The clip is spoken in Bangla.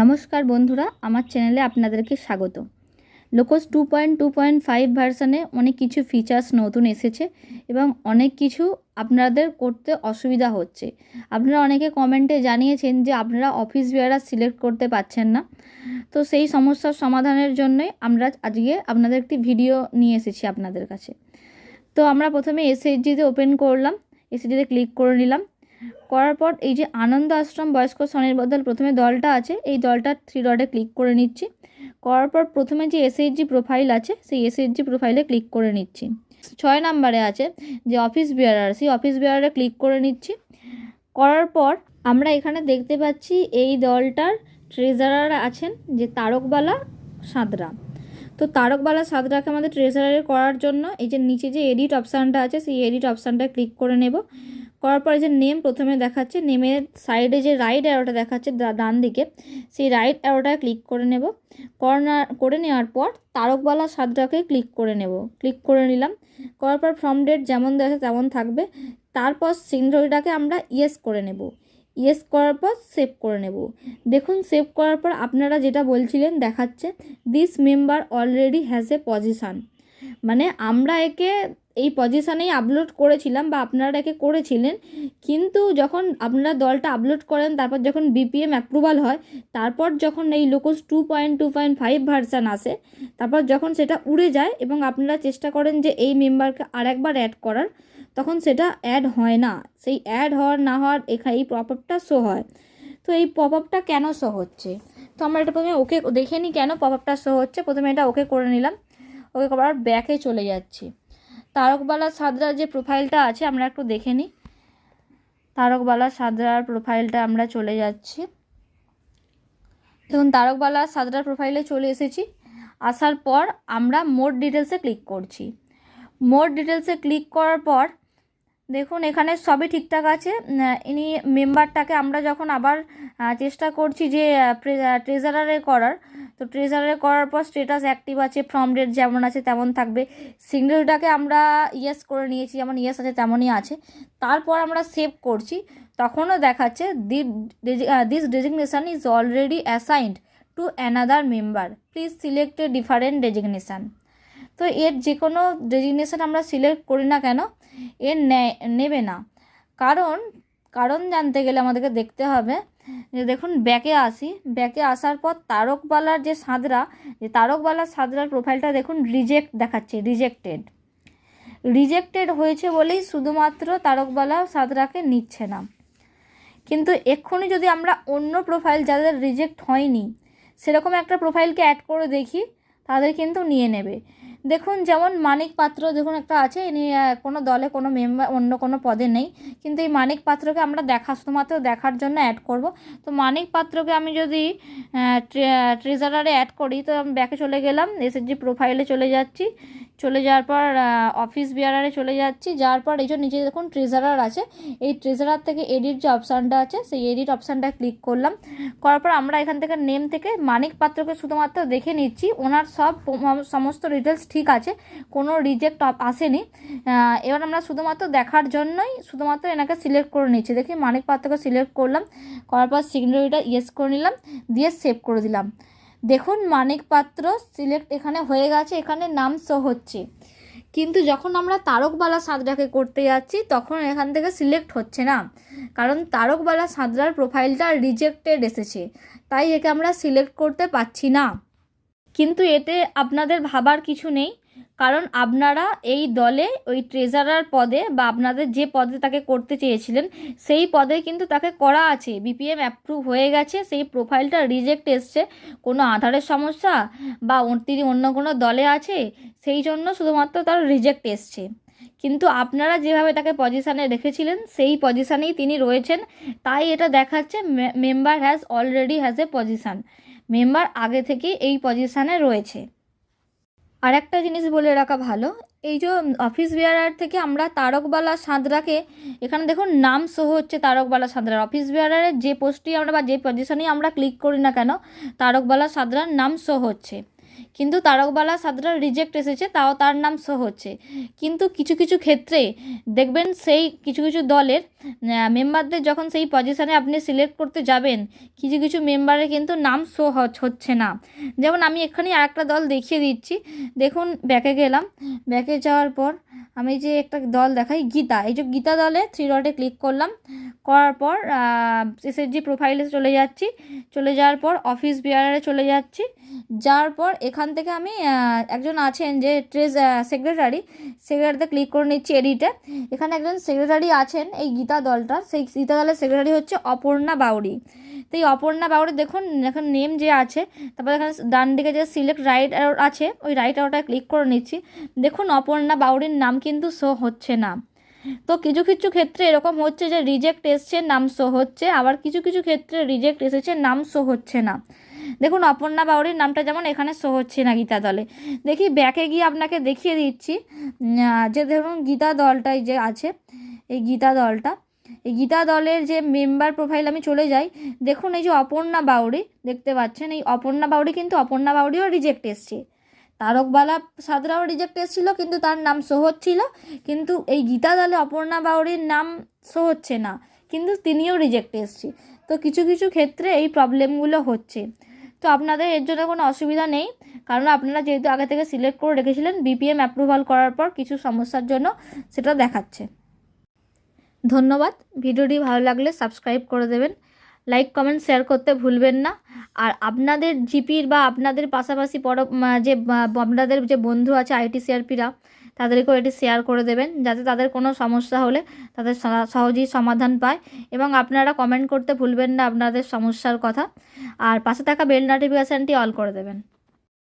নমস্কার বন্ধুরা, আমার চ্যানেলে আপনাদেরকে স্বাগত। LokOS two point two point five ভার্সানে অনেক কিছু ফিচার্স নতুন এসেছে এবং অনেক কিছু আপনাদের করতে অসুবিধা হচ্ছে। আপনারা অনেকে কমেন্টে জানিয়েছেন যে আপনারা অফিস বিয়ারা সিলেক্ট করতে পারছেন না। তো সেই সমস্যার সমাধানের জন্যই আমরা আজকে আপনাদের একটি ভিডিও নিয়ে এসেছি আপনাদের কাছে। তো আমরা প্রথমে এসএইচজিতে ওপেন করলাম। এসএইচজিতে ক্লিক করে নিলাম। করার পর এই যে আনন্দ আশ্রম বয়স্ক স্বনির্ভর প্রথমে দলটা আছে, এই দলটা থ্রি ডটে ক্লিক করে নিচ্ছি। করার পর প্রথমে যে এসএইচজি প্রোফাইল আছে, সেই এসএইচজি প্রোফাইলে ক্লিক করে নিচ্ছি। ছয় নাম্বারে আছে যে অফিস বিয়ারার সেই অফিস বিয়ারারে ক্লিক করে নিচ্ছি। করার পর আমরা এখানে দেখতে পাচ্ছি এই দলটার ট্রেজারার আছেন যে তারকবালা সাঁতরা। তো তারকবালা সাঁতরাকে আমাদের ট্রেজারারে করার জন্য এই যে নিচে যে এডিট অপশানটা আছে, সেই এডিট অপশানটা ক্লিক করে নেব। করার পরে যে নেম প্রথমে দেখাচ্ছে নেমের সাইডে যে রাইট অ্যারোটা দেখাচ্ছে ডান দিকে, সেই রাইট অ্যারোটায় ক্লিক করে নেব। কর্নার করে নেওয়ার পর তারকবালা সাদটাকে ক্লিক করে নেব। ক্লিক করে নিলাম। করার পর ফর্ম ডেট যেমন দেখে তেমন থাকবে। তারপর সিগনেচারটাকে আমরা ইয়েস করে নেব। ইয়েস করার পর সেভ করে নেব। দেখুন সেভ করার পর আপনারা যেটা বলছিলেন, দেখাচ্ছে this member already has a position মানে আমরা একে এই পজিশানেই আপলোড করেছিলাম বা আপনারা একে করেছিলেন। কিন্তু যখন আপনারা দলটা আপলোড করেন, তারপর যখন বিপিএম অ্যাপ্রুভাল হয়, তারপর যখন এই LokOS two point two point five version আসে, তারপর যখন সেটা উড়ে যায় এবং আপনারা চেষ্টা করেন যে এই মেম্বারকে আরেকবার অ্যাড করার, তখন সেটা অ্যাড হয় না। সেই অ্যাড হওয়ার, না হওয়ার এখানে এই পপ আপটা শো হয়। তো এই পপ আপটা কেন শো হচ্ছে? তো আমরা এটা প্রথমে ওকে দেখে নিই কেন পপ আপটা শো হচ্ছে। প্রথমে এটা ওকে করে নিলাম। ওকে করার ব্যাকে চলে যাচ্ছি। তারকবালা সাদরার যে প্রোফাইলটা আছে, আমরা একটু দেখে নিই। তারকবালা সাদরার প্রোফাইলটা আমরা চলে যাচ্ছি। দেখুন, তারকবালা সাদরার প্রোফাইলে চলে এসেছি। আসার পর আমরা মোট ডিটেলসে ক্লিক করছি। মোর ডিটেলসে ক্লিক করার পর দেখুন, এখানে সবই ঠিকঠাক আছে। ইনি মেম্বারটাকে আমরা যখন আবার চেষ্টা করছি যে ট্রেজারারে করার, তো ট্রেজারে করার পর স্টেটাস অ্যাক্টিভ আছে ফর্ম ডেট যেমন আছে তেমন থাকবে। সিগনেলটাকে আমরা ইয়েস করে নিয়েছি, যেমন ইয়েস আছে তেমনই আছে। তারপর আমরা সেভ করছি। তখনও দেখাচ্ছে this designation is already assigned to another member please select a different designation তো এর যে কোনো ডেজিগনেশান আমরা সিলেক্ট করি না কেন এর নেবে না। কারণ কারণ জানতে গেলে আমাদেরকে দেখতে হবে যে দেখুন, ব্যাকে আসি। ব্যাকে আসার পর তারকবালার যে সাঁতরা, যে তারকবালার সাঁতরার প্রোফাইলটা দেখুন রিজেক্ট দেখাচ্ছে রিজেক্টেড রিজেক্টেড হয়েছে বলেই শুধুমাত্র তারকবালা সাঁতরাকে নিচ্ছে না। কিন্তু এক্ষুনি যদি আমরা অন্য প্রোফাইল যাদের রিজেক্ট হয়নি, সেরকম একটা প্রোফাইলকে অ্যাড করে দেখি, তাদের কিন্তু নিয়ে নেবে। দেখুন, যেমন মানিক পাত্র, দেখুন একটা আছে, ইনি কোনো দলে কোনো মেম্বার অন্য কোনো পদে নেই। কিন্তু এই মানিক পাত্রকে আমরা দেখা, শুধুমাত্র দেখার জন্য অ্যাড করব। তো মানিক পাত্রকে আমি যদি ট্রেজারারে অ্যাড করি, তো আমি ব্যাকে চলে গেলাম এসএসজি প্রোফাইলে চলে যাচ্ছি। চলে যাওয়ার পর অফিস বিয়ারারে চলে যাচ্ছি। যাওয়ার পর এই যে নিচে দেখুন ট্রেজারার আছে। এই ট্রেজারার থেকে এডিট যে অপশানটা আছে, সেই এডিট অপশানটা ক্লিক করলাম। করার পর আমরা এখান থেকে নেম থেকে মানিক পাত্রকে শুধুমাত্র দেখে নিচ্ছি। ওনার সব সমস্ত ডিটেলস ঠিক আছে, কোনো রিজেক্ট আসেনি। এবার আমরা শুধুমাত্র দেখার জন্যই শুধুমাত্র এনাকে সিলেক্ট করে নিচ্ছি। দেখি মানিক পাত্রকে সিলেক্ট করলাম। করার পর সিগনারিটা ইয়েস করে নিলাম, দিয়ে সেভ করে দিলাম। দেখুন, মানিক পাত্র সিলেক্ট এখানে হয়ে গেছে, এখানে নাম শো হচ্ছে। কিন্তু যখন আমরা তারকবালা সাঁতরাকে করতে যাচ্ছি, তখন এখান থেকে সিলেক্ট হচ্ছে না। কারণ তারকবালা সাঁতরার প্রোফাইলটা রিজেক্টেড এসেছে, তাই একে আমরা সিলেক্ট করতে পারছি না। কিন্তু এতে আপনাদের ভাবার কিছু নেই। কারণ আপনারা এই দলে ওই ট্রেজারার পদে বা আপনাদের যে পদে তাকে করতে চেয়েছিলেন, সেই পদে কিন্তু তাকে করা আছে। বিপিএম অ্যাপ্রুভ হয়ে গেছে, সেই প্রোফাইলটা রিজেক্ট এসছে। কোনো আধারের সমস্যা বা তিনি অন্য কোনো দলে আছে, সেই জন্য শুধুমাত্র তার রিজেক্ট এসছে। কিন্তু আপনারা যেভাবে তাকে পজিশানে রেখেছিলেন, সেই পজিশানেই তিনি রয়েছেন। তাই এটা দেখাচ্ছে member has already has a position member আগে থেকেই এই পজিশানে রয়েছে। আর একটা জিনিস বলে রাখা ভালো, এই যে অফিস বিয়ারার থেকে আমরা তারকবালা সাঁতরাকে, এখানে দেখুন নাম সহ হচ্ছে তারকবালা সাঁতরার অফিস বিয়ারারের যে পোস্টটি আমরা বা যে পজিশনেই আমরা ক্লিক করি না কেন, তারকবালা সাঁতরার নাম সহ হচ্ছে। কিন্তু তারকবালা সাদরা রিজেক্ট এসেছে, তাও তার নাম শো হচ্ছে। কিন্তু কিছু কিছু ক্ষেত্রে দেখবেন সেই কিছু কিছু দলের মেম্বারদের যখন সেই পজিশানে আপনি সিলেক্ট করতে যাবেন, কিছু কিছু মেম্বারের কিন্তু নাম শো হচ্ছে না। যেমন আমি এখানে আর একটা দল দেখিয়ে দিচ্ছি। দেখুন, ব্যাকে গেলাম। ব্যাকে যাওয়ার পর আমি যে একটা দল দেখাই, গীতা। এই যে গীতা দলে থ্রি ডটে ক্লিক করলাম। করার পর এসএসজি প্রোফাইলে চলে যাচ্ছি। চলে যাওয়ার পর অফিস বিয়ারে চলে যাচ্ছি। যাওয়ার পর, এখান থেকে আমি একজন আছেন যে ট্রেজ সেক্রেটারি সেক্রেটারিতে ক্লিক করে নিচ্ছি এডিটে এখানে একজন সেক্রেটারি আছেন এই গীতা দলটার। সেই গীতা দলের সেক্রেটারি হচ্ছে অপর্ণা বাউরি তো এই অপর্ণা বাউরি দেখুন, এখন নেম যে আছে, তারপর এখানে ডান দিকে যে সিলেক্ট রাইট আছে, ওই রাইট আরোটায় ক্লিক করে নিচ্ছি। দেখুন, অপর্ণা বাউরির নাম কিন্তু শো হচ্ছে না। তো কিছু কিছু ক্ষেত্রে এরকম হচ্ছে যে রিজেক্ট এসছে, নাম শো হচ্ছে, আবার কিছু কিছু ক্ষেত্রে রিজেক্ট এসেছে, নাম শো হচ্ছে না। দেখুন, অপর্ণা বাউরির নামটা যেমন এখানে শো হচ্ছে না গীতা দলে। দেখি ব্যাকে গিয়ে আপনাকে দেখিয়ে দিচ্ছি যে ধরুন গীতা দলটাই যে আছে, এই গীতা দলটা গীতা দলের যে মেম্বার প্রোফাইল আমি চলে যাই, দেখুন এই যে অপর্ণা বাউরি দেখতে পাচ্ছেন? এই অপর্ণা বাউরি কিন্তু অপর্ণা বাউরিও রিজেক্ট এসছে। তারকবালা সাদরাও রিজেক্ট এসেছিল, কিন্তু তার নাম শো হচ্ছিল কিন্তু এই গীতা দলে অপর্ণা বাউরির নাম শো হচ্ছে না, কিন্তু তিনিও রিজেক্ট এসছে। তো কিছু কিছু ক্ষেত্রে এই প্রবলেমগুলো হচ্ছে। তো আপনাদের এর জন্য কোনো অসুবিধা নেই, কারণ আপনারা যেহেতু আগে থেকে সিলেক্ট করে রেখেছিলেন বিপিএম অ্যাপ্রুভাল করার পর কিছু সমস্যার জন্য সেটা দেখাচ্ছে। ধন্যবাদ। ভিডিওটি ভালো লাগলে সাবস্ক্রাইব করে দেবেন। লাইক, কমেন্ট, শেয়ার করতে ভুলবেন না। আর আপনাদের জিপির বা আপনাদের পাশাপাশি পর যে আপনাদের যে বন্ধু আছে, আইটি সিআরপিরা, তাদেরকেও এটি শেয়ার করে দেবেন, যাতে তাদের কোনো সমস্যা হলে তাদের সহজেই সমাধান পায় এবং আপনারা কমেন্ট করতে ভুলবেন না আপনাদের সমস্যার কথা। আর পাশে থাকা বেল নোটিফিকেশানটি অল করে দেবেন।